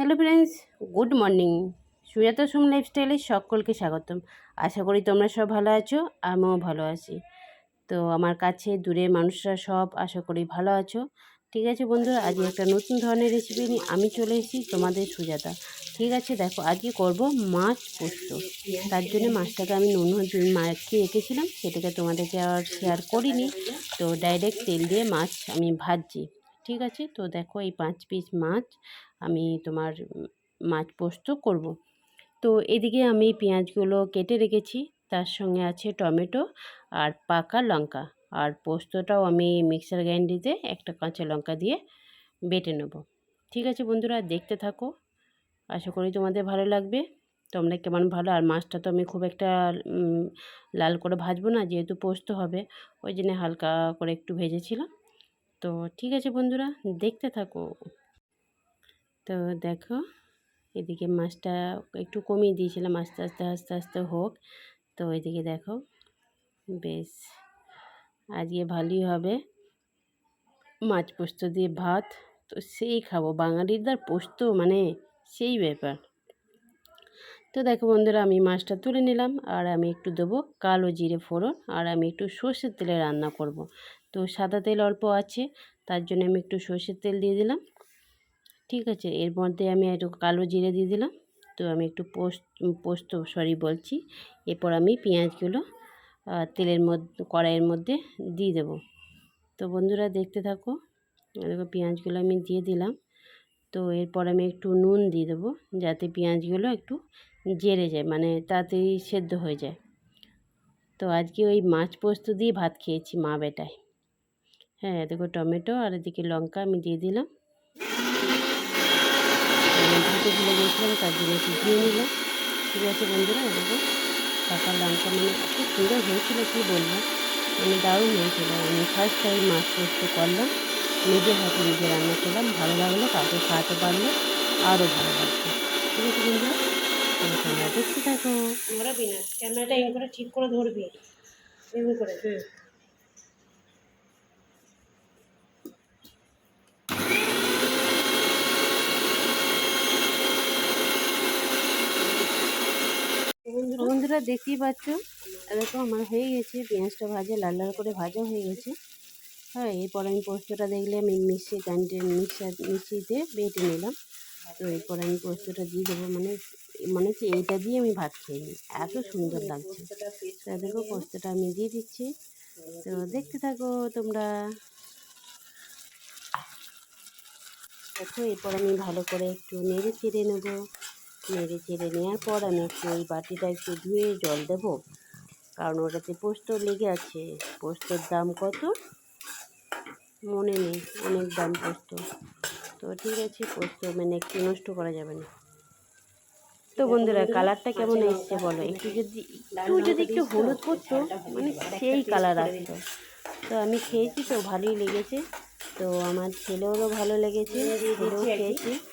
Hello friends, good morning. Sujata Som লাইফস্টাইলে সকলকে স্বাগতম। আশা করি তোমরা সব ভালো আছো, আমিও ভালো আছি। তো আমার কাছে দূরের মানুষরা সব আশা করি ভালো আছো। ঠিক আছে বন্ধুরা, আজকে একটা নতুন ধরনের রেসিপি নিয়ে আমি চলে এসেছি তোমাদের সুজাতা। ঠিক আছে, দেখো আজকে করব মাছ পোস্ত। তার জন্য মাছটাকে আমি নুন, হলুদ মাখিয়ে রেখেছিলাম। সেটাকে তোমাদেরকে আর শেয়ার করিনি। তো ডাইরেক্ট তেল দিয়ে মাছ আমি ভাজছি। ঠিক আছে, তো দেখো এই পাঁচ পিস মাছ আমি তোমার মাছ পোস্ত করব। তো এদিকে আমি পেঁয়াজগুলো কেটে রেখেছি, তার সঙ্গে আছে টমেটো আর পাকা লঙ্কা। আর পোস্তটাও আমি মিক্সার গ্রাইন্ডারে একটা কাঁচা লঙ্কা দিয়ে বেটে নেব। ঠিক আছে বন্ধুরা, দেখতে থাকো। আশা করি তোমাদের ভালো লাগবে। তোমরা কেমন ভালো, আর মাছটা তো আমি খুব একটা লাল করে ভাজবো না, যেহেতু পোস্ত হবে, ওই জন্য হালকা করে একটু ভেজেছিলাম। তো ঠিক আছে বন্ধুরা, দেখতে থাকো। তো দেখো, এদিকে মাছটা একটু কমিয়ে দিয়েছিলাম, আস্তে আস্তে আস্তে আস্তে হোক। তো এদিকে দেখো, বেশ, আজকে ভালোই হবে। মাছ পোস্ত দিয়ে ভাত, তো সেই খাব। বাঙালিদের পোস্ত মানে সেই ব্যাপার। তো দেখো বন্ধুরা, আমি মাছটা তুলে নিলাম, আর আমি একটু দেবো কালো জিরে ফোড়ন, আর আমি একটু সর্ষের তেলে রান্না করব। তো সাদা তেল অল্প আছে, তার জন্য আমি একটু সর্ষের তেল দিয়ে দিলাম। ঠিক আছে, এর মধ্যে আমি একটু কালো জিরে দিয়ে দিলাম। তো আমি একটু পোস্ত পোস্ত, সরি বলছি। এরপর আমি পেঁয়াজগুলো তেলের মধ্যে কড়াইয়ের মধ্যে দিয়ে দেবো। তো বন্ধুরা দেখতে থাকো, দেখো পেঁয়াজগুলো আমি দিয়ে দিলাম। তো এরপর আমি একটু নুন দিয়ে দেবো, যাতে পেঁয়াজগুলো একটু জেরে যায় মানে তাড়াতাড়ি সেদ্ধ হয়ে যায়। তো আজকে ওই মাছ পোস্ত দিয়ে ভাত খেয়েছি মা বেটায়। হ্যাঁ দেখো টমেটো আর এদিকে লঙ্কা আমি দিয়ে দিলাম। দিতে ভুলে গেছিলাম তার জন্য একটু নিলাম। ঠিক আছে বন্ধুরা দেখো পাকা লঙ্কা মানে খুব সুন্দর হয়েছিল কী বলব? মানে দারুণ হয়েছিল। আমি ফার্স্ট টাইম মাছ পোস্ত করলাম নিজের হাতে নিজে রান্না করলাম ভালো লাগল কাউকে খাওয়াতে পারলে আরও ভালো লাগবে ঠিক আছে বন্ধুরা তোমরা দেখতে থাকো। ধরাবি না ক্যামেরাটা ইন করে ঠিক করে ধরবি। এরকম করে। হুম। বন্ধুরা দেখতেই পাচ্ছ? দেখো আমার হয়ে গেছে। পেঁয়াজটা ভাজা, লাল লাল করে ভাজা হয়ে গেছে। হ্যাঁ এরপর আমি পোস্তটা দেখলে আমি মিশিয়ে গ্রাইন্ডে মিক্সার মিশিয়ে বেটে নিলাম। তো এরপর আমি পোস্তটা দিয়ে দেবো। মানে মনে হচ্ছে এইটা দিয়ে আমি ভাত খেয়ে নিই। এত সুন্দর লাগছে। তো দেখো, পোস্তটা আমি দিয়ে দিচ্ছি। তো দেখতে থাকো তোমরা। দেখো, এরপর আমি ভালো করে একটু নেড়ে চেড়ে নেব। নেড়ে চেড়ে নেওয়ার পর আমি একটু ওই বাটিটা একটু ধুয়ে জল দেবো। কারণ ওটাতে পোস্ত লেগে আছে। পোস্তর দাম কত? মনে নেই। অনেক দাম পোস্ত। তো ঠিক আছে, পোস্ত মানে একটু নষ্ট করা যাবে না। তো বন্ধুরা, কালারটা কেমন এসছে বলো? একটু যদি একটু যদি একটু হলুদ পড়তো মানে সেই কালার আসতো। তো আমি খেয়েছি, তো ভালোই লেগেছে। তো আমার ছেলেরও ভালো লেগেছে, ছেলেও খেয়েছে।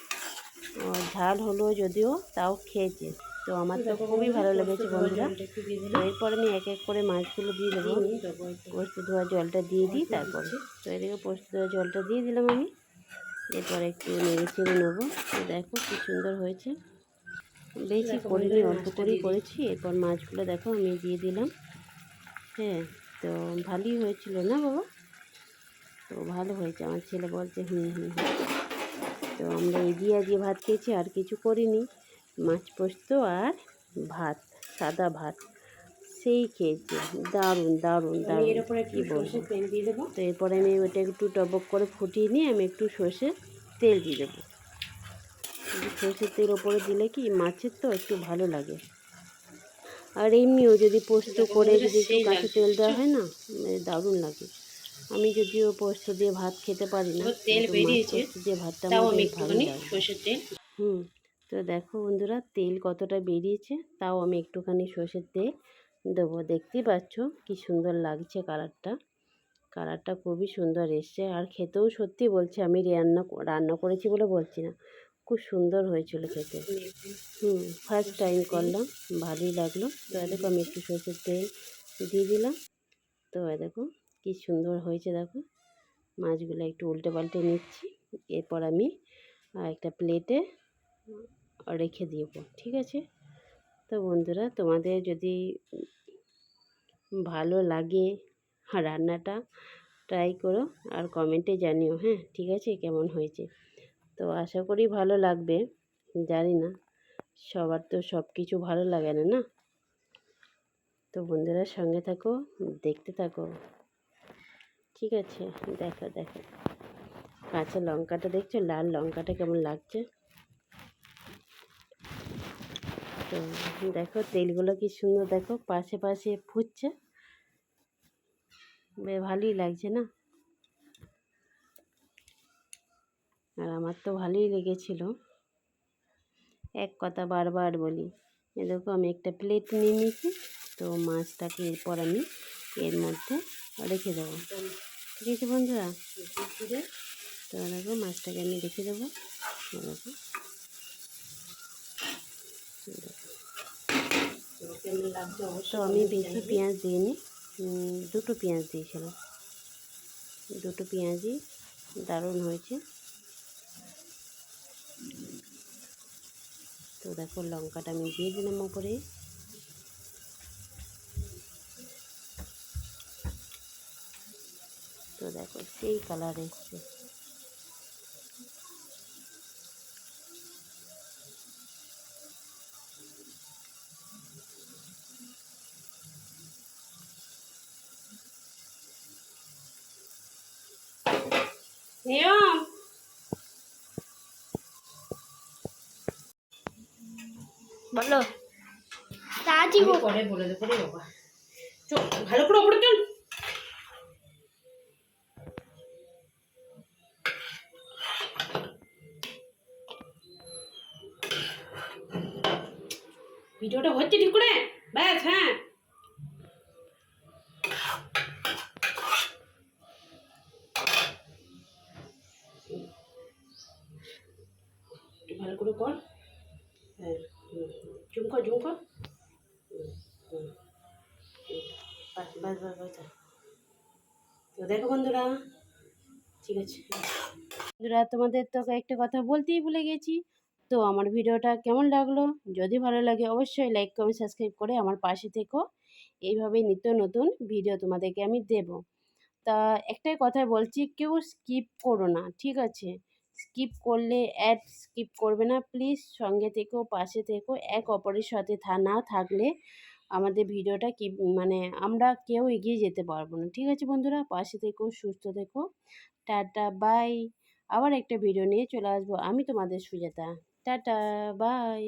ঝাল হলো যদিও তাও খেয়েছে। তো আমার তো খুবই ভালো লেগেছে বন্ধুরা। তো এরপর আমি এক এক করে মাছগুলো দিয়ে দেবো। পোস্ত ধোয়া জলটা দিয়ে দিই, তারপরে তো এদিকে পোস্ত ধোয়া জলটা দিয়ে দিলাম আমি। এরপর একটু নেড়ে চেড়ে নেব। তো দেখো কি সুন্দর হয়েছে। বেশি করিনি, অল্প করেই করেছি। এরপর মাছগুলো দেখো আমি দিয়ে দিলাম। হ্যাঁ তো ভালোই হয়েছিল না বাবা? তো ভালো হয়েছে। আমার ছেলে বলছে হুম হুম হুম। তো আমরা এই দিয়ে আজকে ভাত খেয়েছি আর কিছু করিনি। মাছ পোস্ত আর ভাত সাদা ভাত। সেই খেয়েছি। দারুণ দারুণ দারুণ এর উপরে কী বলব? তো এরপরে আমি ওটা একটু টবক করে ফুটিয়ে নিয়ে আমি একটু সর্ষের তেল দিয়ে দেবো। সর্ষের তেল ওপরে দিলে কি মাছের তো একটু ভালো লাগে। আর এমনিও যদি পোস্ত করে যদি একটু কাঁচা তেল দেওয়া হয় না মানে দারুণ লাগে। আমি যদিও পোস্ত দিয়ে ভাত খেতে পারি না তেল বেরিয়েছে, দিয়ে ভাতটা তাও আমি একটুখানি সর্ষের তেল। হুম তো দেখো বন্ধুরা তেল কতটা বেরিয়েছে তাও আমি একটুখানি সর্ষের তেল দেবো। দেখতেই পাচ্ছ কি সুন্দর লাগছে কালারটা। কালারটা খুবই সুন্দর এসছে আর খেতেও সত্যি বলছি আমি রান্না রান্না করেছি বলে বলছি না খুব সুন্দর হয়েছিল খেতে। হুম ফার্স্ট টাইম করলাম ভালোই লাগল। তো দেখো আমি একটু সর্ষের তেল দিয়ে দিলাম। তো দেখো কি সুন্দর হয়েছে দেখো। মাছগুলো একটু উল্টে পাল্টে নিচ্ছি। এরপর আমি একটা প্লেটে রেখে দেব, ঠিক আছে? তো বন্ধুরা, তোমাদের যদি ভালো লাগে রান্নাটা ট্রাই করো আর কমেন্টে জানিও হ্যাঁ? ঠিক আছে? কেমন হয়েছে? তো আশা করি ভালো লাগবে। জানি না, সবার তো সব কিছু ভালো লাগে না না? তো বন্ধুরা, সঙ্গে থাকো, দেখতে থাকো। ঠিক আছে, দেখো দেখো। কাঁচা লঙ্কাটা দেখছ? লাল লঙ্কাটা কেমন লাগছে? তো দেখো, তেলগুলো কি সুন্দর, দেখো, পাশে পাশে ফুটছে। ভালোই লাগছে না? আর আমার তো ভালোই লেগেছিল। এক কথা বারবার বলি, এ দেখো, আমি একটা প্লেট নিয়ে নিয়েছি, তো মাছটাকে এরপর আমি এর মধ্যে রেখে দেবো। ঠিক আছে বন্ধুরা? তো দেখো, মাছটাকে আমি রেখে দেবো। দেখো। তো আমি বেশি পেঁয়াজ দিইনি। দুটো পেঁয়াজ দিয়েছিলাম। দুটো পেঁয়াজই দারুণ হয়েছে। তো দেখো, লঙ্কাটা আমি দিয়ে দিলাম ওপরে তো দেখো সেই কালার এসছে নিয়ম বলো তাজি আমি পরে বলে দেবো রে বাবা চল ভালো করে ওপরে চল ভিডিওটা হচ্ছে ঠিক করে? ব্যাস হ্যাঁ। ভালো করে কর। হ্যাঁ। জুম কর জুম কর। বাস বাস। তো দেখো বন্ধুরা, ঠিক আছে। বন্ধুরা, তোমাদের তো একটা কথা বলতেই ভুলে গেছি। তো আমার ভিডিওটা কেমন লাগল? যদি ভালো লাগে অবশ্যই লাইক কমেন্ট সাবস্ক্রাইব করে আমার পাশে থেকো। এইভাবে নিত্য নতুন ভিডিও তোমাদেরকে আমি দেব। তা একটাই কথা বলছি, কেউ স্কিপ করো না, ঠিক আছে? স্কিপ করলে অ্যাড স্কিপ করবে না প্লিজ সঙ্গে থেকো, পাশে থেকো, এক অপরের সাথে থা, না থাকলে আমাদের ভিডিওটা কি মানে আমরা কেউ এগিয়ে যেতে পারব না। ঠিক আছে বন্ধুরা? পাশে থেকো, সুস্থ থেকো। টাটা বাই আবার একটা ভিডিও নিয়ে চলে আসব। আমি তোমাদের সুজাতা। Tata bye